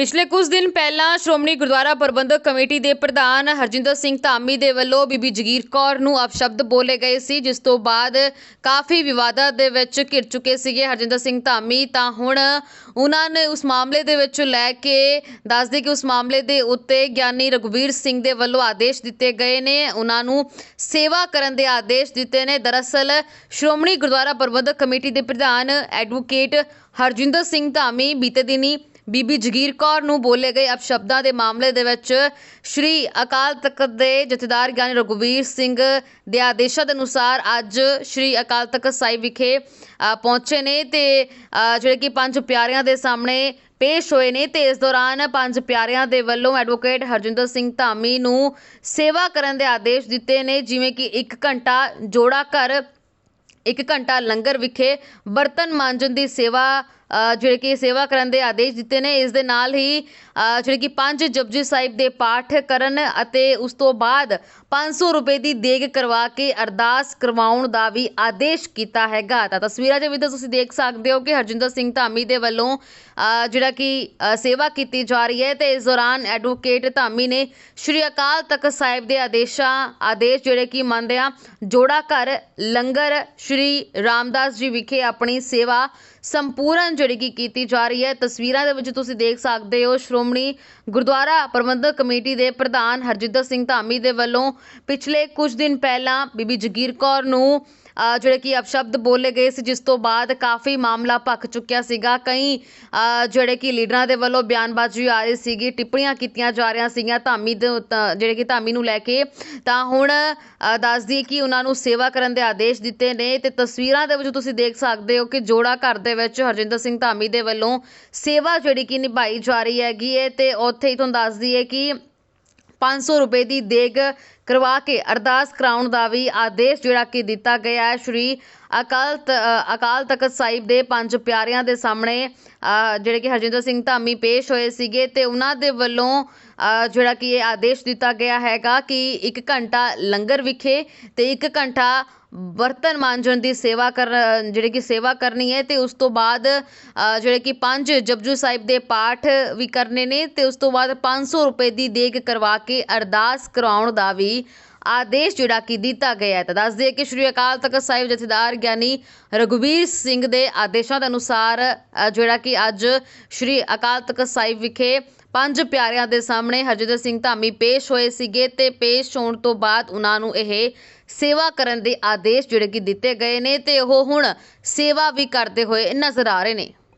ਪਿਛਲੇ ਕੁਝ ਦਿਨ ਪਹਿਲਾਂ ਸ਼੍ਰੋਮਣੀ ਗੁਰਦੁਆਰਾ ਪ੍ਰਬੰਧਕ ਕਮੇਟੀ ਦੇ ਪ੍ਰਧਾਨ ਹਰਜਿੰਦਰ ਸਿੰਘ ਧਾਮੀ ਦੇ ਵੱਲੋਂ ਬੀਬੀ ਜਗੀਰ ਕੌਰ ਨੂੰ ਅਪਸ਼ਬਦ ਬੋਲੇ ਗਏ ਸੀ, ਜਿਸ ਤੋਂ ਬਾਅਦ ਕਾਫੀ ਵਿਵਾਦਾਂ ਦੇ ਵਿੱਚ ਘਿਰ ਚੁੱਕੇ ਸੀਗੇ ਹਰਜਿੰਦਰ ਸਿੰਘ ਧਾਮੀ। ਤਾਂ ਹੁਣ ਉਹਨਾਂ ਨੇ ਉਸ ਮਾਮਲੇ ਦੇ ਵਿੱਚ ਲੈ ਕੇ ਦੱਸਦੇ ਕਿ ਉਸ ਮਾਮਲੇ ਦੇ ਉੱਤੇ ਗਿਆਨੀ ਰਘੁਵੀਰ ਸਿੰਘ ਦੇ ਵੱਲੋਂ ਆਦੇਸ਼ ਦਿੱਤੇ ਗਏ ਨੇ। ਉਹਨਾਂ ਨੂੰ ਸੇਵਾ ਕਰਨ ਦੇ ਆਦੇਸ਼ ਦਿੱਤੇ ਨੇ। ਦਰਅਸਲ ਸ਼੍ਰੋਮਣੀ ਗੁਰਦੁਆਰਾ ਪ੍ਰਬੰਧਕ ਕਮੇਟੀ ਦੇ ਪ੍ਰਧਾਨ ਐਡਵੋਕੇਟ ਹਰਜਿੰਦਰ ਸਿੰਘ ਧਾਮੀ ਬੀਤੇ ਦਿਨੀ ਬੀਬੀ ਜਗੀਰ ਕੌਰ ਨੂੰ ਬੋਲੇ ਗਏ ਅਪਸ਼ਬਦਾਂ ਦੇ ਮਾਮਲੇ ਦੇ ਵਿੱਚ ਸ਼੍ਰੀ ਅਕਾਲ ਤਖਤ ਦੇ ਜਥੇਦਾਰ ਗਿਆਨੀ ਰਘੁਵੀਰ ਸਿੰਘ ਦੇ ਆਦੇਸ਼ਾਂ ਦੇ ਅਨੁਸਾਰ ਅੱਜ ਸ਼੍ਰੀ ਅਕਾਲ ਤਖਤ ਸਾਹਿਬ ਵਿਖੇ ਪਹੁੰਚੇ ਨੇ ਤੇ ਜਿਹੜੇ ਕਿ ਪੰਜ ਪਿਆਰਿਆਂ ਦੇ ਸਾਹਮਣੇ ਪੇਸ਼ ਹੋਏ ਨੇ ਤੇ ਇਸ ਦੌਰਾਨ ਪੰਜ ਪਿਆਰਿਆਂ ਦੇ ਵੱਲੋਂ ਐਡਵੋਕੇਟ ਹਰਜਿੰਦਰ ਸਿੰਘ ਧਾਮੀ ਨੂੰ ਸੇਵਾ ਕਰਨ ਦੇ ਆਦੇਸ਼ ਦਿੱਤੇ ਨੇ, ਜਿਵੇਂ ਕਿ 1 ਘੰਟਾ ਜੋੜਾ ਘਰ ਇੱਕ ਘੰਟਾ ਲੰਗਰ ਵਿਖੇ ਬਰਤਨ ਮਾਂਜਣ ਦੀ ਸੇਵਾ ਜਿਹੜੇ ਕਿ ਸੇਵਾ ਕਰਨ ਦੇ ਆਦੇਸ਼ ਦਿੱਤੇ ਨੇ, ਇਸ ਦੇ ਨਾਲ ਹੀ ਜਿਹੜੇ ਕਿ ਪੰਜ ਜਪਜੀ ਸਾਹਿਬ ਦੇ ਪਾਠ ਕਰਨ ਅਤੇ ਉਸ ਤੋਂ ਬਾਅਦ 500 ਰੁਪਏ ਦੀ ਦੇਗ ਕਰਵਾ ਕੇ ਅਰਦਾਸ ਕਰਵਾਉਣ ਦਾ ਵੀ ਆਦੇਸ਼ ਕੀਤਾ ਹੈਗਾ। ਤਾਂ ਤਸਵੀਰਾਂ ਦੇ ਵਿੱਚ ਤੁਸੀਂ ਦੇਖ ਸਕਦੇ ਹੋ ਕਿ ਹਰਜਿੰਦਰ ਸਿੰਘ ਧਾਮੀ ਦੇ ਵੱਲੋਂ ਜਿਹੜਾ ਕਿ ਸੇਵਾ ਕੀਤੀ ਜਾ ਰਹੀ ਹੈ ਤੇ ਇਸ ਦੌਰਾਨ ਐਡਵੋਕੇਟ ਧਾਮੀ ਨੇ ਸ਼੍ਰੀ ਅਕਾਲ ਤਖਤ ਸਾਹਿਬ ਦੇ ਆਦੇਸ਼ਾਂ, ਆਦੇਸ਼ ਜਿਹੜੇ ਕਿ ਮੰਨਦੇ ਆ, ਜੋੜਾ ਘਰ ਲੰਗਰ ਸ਼੍ਰੀ ਰਾਮਦਾਸ ਜੀ ਵਿਖੇ ਆਪਣੀ ਸੇਵਾ ਸੰਪੂਰਨ ਜਿਹੜੀ ਕਿ ਕੀਤੀ ਜਾ ਰਹੀ ਹੈ। ਤਸਵੀਰਾਂ ਦੇ ਵਿੱਚ ਤੁਸੀਂ ਦੇਖ ਸਕਦੇ ਹੋ, ਸ਼੍ਰੋਮਣੀ ਗੁਰਦੁਆਰਾ ਪ੍ਰਬੰਧਕ ਕਮੇਟੀ ਦੇ ਪ੍ਰਧਾਨ ਹਰਜਿੰਦਰ ਸਿੰਘ ਧਾਮੀ ਦੇ ਵੱਲੋਂ ਪਿਛਲੇ ਕੁਝ ਦਿਨ ਪਹਿਲਾਂ ਬੀਬੀ ਜਗੀਰ ਕੌਰ ਨੂੰ ਜਿਹੜੇ ਕਿ ਅਪਸ਼ਬਦ ਬੋਲੇ ਗਏ ਸੀ ਜਿਸ ਤੋਂ ਬਾਅਦ ਕਾਫੀ ਮਾਮਲਾ ਭਖ ਚੁੱਕਿਆ ਸੀਗਾ। ਕਈ ਜਿਹੜੇ ਕਿ ਲੀਡਰਾਂ ਦੇ ਵੱਲੋਂ ਬਿਆਨਬਾਜ਼ੀ ਆ ਰਹੀ ਸੀਗੀ ਟਿੱਪਣੀਆਂ ਕੀਤੀਆਂ ਜਾ ਰਹੀਆਂ ਸੀਗੀਆਂ ਧਾਮੀ ਦੇ ਜਿਹੜੇ ਕਿ ਧਾਮੀ ਨੂੰ ਲੈ ਕੇ। ਤਾਂ ਹੁਣ ਅ, ਦੱਸ ਦਈਏ ਕਿ ਉਹਨਾਂ ਨੂੰ ਸੇਵਾ ਕਰਨ ਦੇ ਆਦੇਸ਼ ਦਿੱਤੇ ਨੇ ਤੇ ਤਸਵੀਰਾਂ ਦੇ ਵਿੱਚ ਤੁਸੀਂ ਦੇਖ ਸਕਦੇ ਹੋ ਕਿ ਜੋੜਾ ਘਰ ਦੇ ਵਿੱਚ ਹਰਜਿੰਦਰ ਸਿੰਘ ਧਾਮੀ ਦੇ ਵੱਲੋਂ ਸੇਵਾ ਜਿਹੜੀ ਕਿ ਨਿਭਾਈ ਜਾ ਰਹੀ ਹੈਗੀ ਹੈ ਤੇ ਉੱਥੇ ਹੀ ਤੁਹਾਨੂੰ ਦੱਸ ਦਈਏ ਕਿ 500 ਰੁਪਏ ਦੀ ਦੇਗ ਕਰਵਾ ਕੇ ਅਰਦਾਸ ਕਰਾਉਣ ਦਾ ਵੀ ਆਦੇਸ਼ ਜਿਹੜਾ ਕਿ ਦਿੱਤਾ ਗਿਆ ਹੈ। ਸ਼੍ਰੀ ਅਕਾਲ ਤ- ਅਕਾਲ ਤਖਤ ਸਾਹਿਬ ਦੇ ਪੰਜ ਪਿਆਰਿਆਂ ਦੇ ਸਾਹਮਣੇ ਜਿਹੜੇ ਕਿ ਹਰਜਿੰਦਰ ਸਿੰਘ ਧਾਮੀ ਪੇਸ਼ ਹੋਏ ਸੀਗੇ ਤੇ ਉਹਨਾਂ ਦੇ ਵੱਲੋਂ ਜਿਹੜਾ ਕਿ ਇਹ ਆਦੇਸ਼ ਦਿੱਤਾ ਗਿਆ ਹੈਗਾ ਕਿ 1 ਘੰਟਾ ਲੰਗਰ ਵਿਖੇ ਤੇ 1 ਘੰਟਾ ਬਰਤਨ ਮਾਂਜਣ ਦੀ ਸੇਵਾ ਕਰ ਜਿਹੜੇ ਕਿ ਸੇਵਾ ਕਰਨੀ ਹੈ ਤੇ ਉਸ ਤੋਂ ਬਾਅਦ ਜਿਹੜੇ ਕਿ ਪੰਜ ਜਪਜੂ ਸਾਹਿਬ ਦੇ ਪਾਠ ਵੀ ਕਰਨੇ ਨੇ ਤੇ ਉਸ ਤੋਂ ਬਾਅਦ 500 ਰੁਪਏ ਦੀ ਦੇਗ ਕਰਵਾ ਕੇ ਅਰਦਾਸ ਕਰਾਉਣ ਦਾ ਵੀ ਆਦੇਸ਼ ਜਿਹੜਾ ਕਿ ਦਿੱਤਾ ਗਿਆ ਹੈ। ਤਾਂ ਦੱਸ ਦਈਏ ਕਿ ਸ਼੍ਰੀ ਅਕਾਲ ਤਖਤ ਸਾਹਿਬ ਜਥੇਦਾਰ ਗਿਆਨੀ ਰਘੁਵੀਰ ਸਿੰਘ ਦੇ ਆਦੇਸ਼ਾਂ ਦੇ ਅਨੁਸਾਰ ਜਿਹੜਾ ਕਿ ਅੱਜ ਸ਼੍ਰੀ ਅਕਾਲ ਤਖਤ ਸਾਹਿਬ ਵਿਖੇ ਪੰਜ ਪਿਆਰਿਆਂ ਦੇ ਸਾਹਮਣੇ ਹਰਜਿੰਦਰ ਸਿੰਘ ਧਾਮੀ ਪੇਸ਼ ਹੋਏ ਸੀਗੇ ਤੇ ਪੇਸ਼ ਹੋਣ ਤੋਂ ਬਾਅਦ ਉਹਨਾਂ ਨੂੰ ਇਹ ਸੇਵਾ ਕਰਨ ਦੇ ਆਦੇਸ਼ ਜਿਹੜੇ ਕਿ ਦਿੱਤੇ ਗਏ ਨੇ ਤੇ ਉਹ ਹੁਣ ਸੇਵਾ ਵੀ ਕਰਦੇ ਹੋਏ ਨਜ਼ਰ ਆ ਰਹੇ ਨੇ।